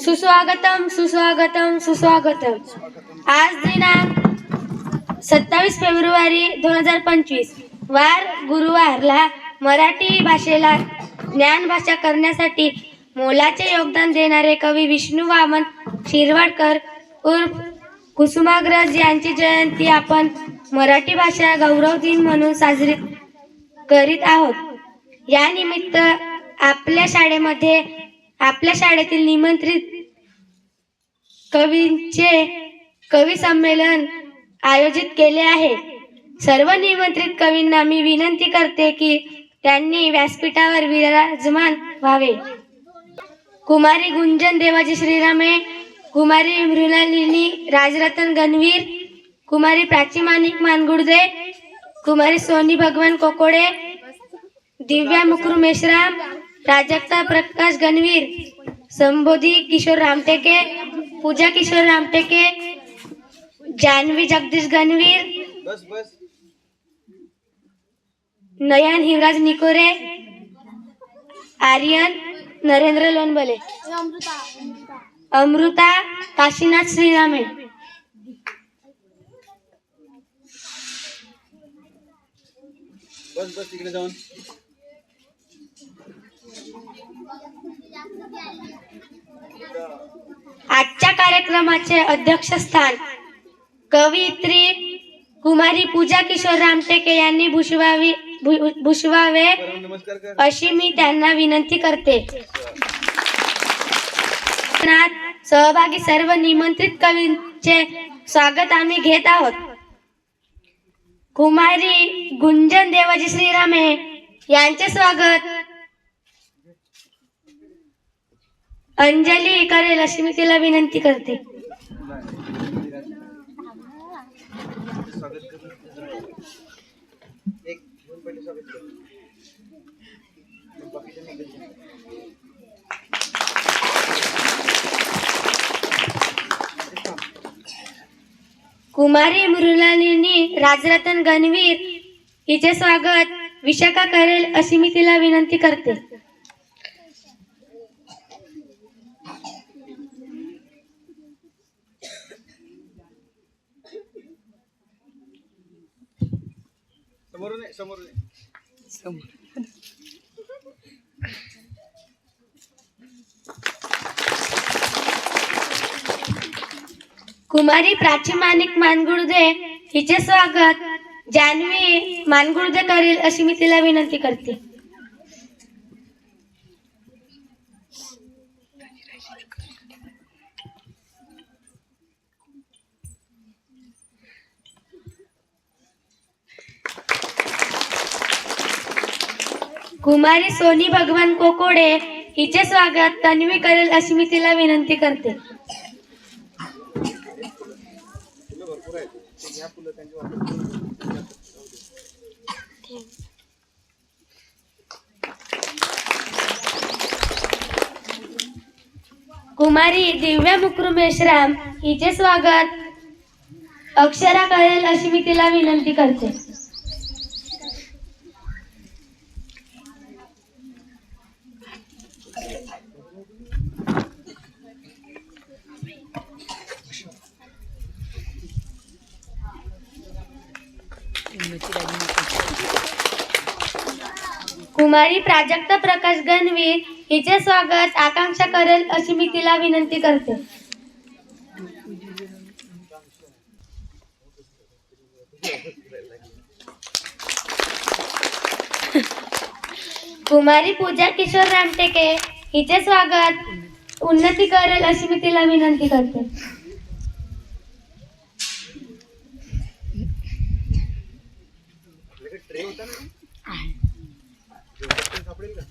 सुस्वागतम सुस्वागतम सुस्वागतम. आज दिनांक सत्तावीस फेब्रुवारी दोन हजार पंचवीस. वार गुरुवारला मराठी भाषेला ज्ञानभाषा करण्यासाठी मोलाचे योगदान देणारे कवी विष्णू वामन शिरवाडकर उर्फ कुसुमाग्रज यांची जयंती आपण मराठी भाषा गौरव दिन म्हणून साजरी करीत आहोत. या निमित्त आपल्या शाळेमध्ये आपल्या शाळेतील निमंत्रित कवींचे कवी संमेलन आयोजित केले आहे. सर्व निमंत्रित कवींना मी विनंती करते की त्यांनी व्यासपीठावर विराजमान व्हावे. कुमारी गुंजन देवाजी श्रीरामे कुमारी मृणालिनी राजरतन गणवीर कुमारी प्राची माणिक मानगुडदे कुमारी सोनी भगवान कोकोडे दिव्या मुकुर मेश्राम प्राजक्ता प्रकाश गणवीर संबोधी किशोर रामटेके पूजा किशोर रामटेके जान्हवी जगदीश गणवीर नयन हिवराज निकोरे आर्यन नरेंद्र लोनबले अमृता काशीनाथ श्रीरामे. बस बस तिकडे जाऊन. आजच्या कार्यक्रमाचे अध्यक्षस्थान कवयित्री कुमारी पूजा किशोर रामटेके यांनी भूषवावी भूषवावे अशी मी त्यांना विनंती करते. सहभागी सर्व निमंत्रित कवींचे स्वागत आम्ही घेत आहोत. कुमारी गुंजन देवाजी श्रीरामे यांचे स्वागत. अंजली करेल अशी मी तिला विनंती करते. कुमारी मृणालिनी राजरतन गणवीर हिचे स्वागत. विशाखा करेल अशी मी तिला विनंती करते. समोरून आहे समोरून समोर कुमारी प्राची माणिक मानगुळदे हिचे स्वागत. जान्हवी मानगुळदे करील अशी मी तिला विनंती करते. कुमारी सोनी भगवान कोकोडे हिचे स्वागत तन्वी करेल अशी मी तिला विनंती करते. कुमारी दिव्या मुकरू मेश्राम हिचे स्वागत. अक्षरा करेल अशी मी तिला विनंती करते. कुमारी प्राजक्त प्रकाश गणवीर हिचे स्वागत आकांक्षा करेल अशी मी तिला विनंती करते. कुमारी पूजा किशोर रामटेके हिचे स्वागत उन्नती करेल अशी मी तिला विनंती करते. आपल्याकडे सापडेल का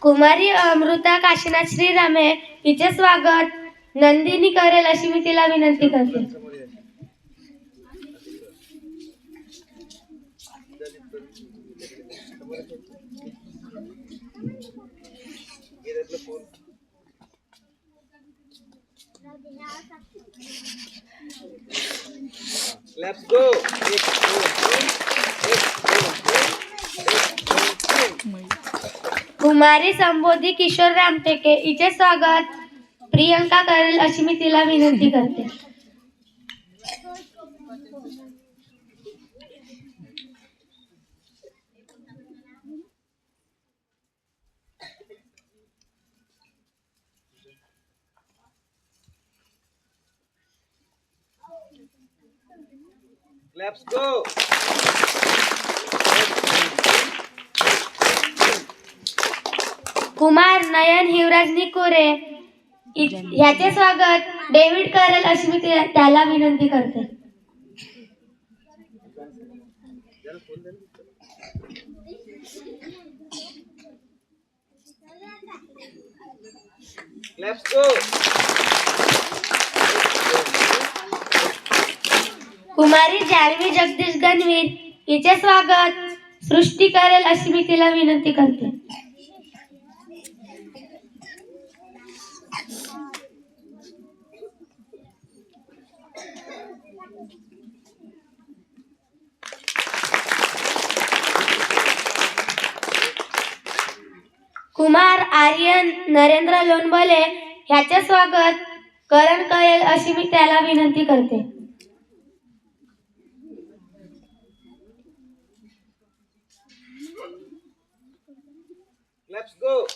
कुमारी अमृता काशीनाथ श्रीरामे हिचे स्वागत. नंदिनी करेल अशी मी तिला विनंती करते. कुमारी संबोधी किशोर रामटेके हिचे स्वागत. प्रियंका करेल अशी मी तिला विनंती करते. Claps go. कुमार नयन हिवराज निकोरे ह्याचे स्वागत डेव्हिड करेल अशी मी त्याला विनंती करते Claps go. कुमारी जान्हवी जगदीश गणवीर हिचे स्वागत. सृष्टी करेल अशी मी तिला विनंती करते. कुमार आर्यन नरेंद्र लोणबले ह्याचे स्वागत. करण करेल अशी मी त्याला विनंती करते. Go.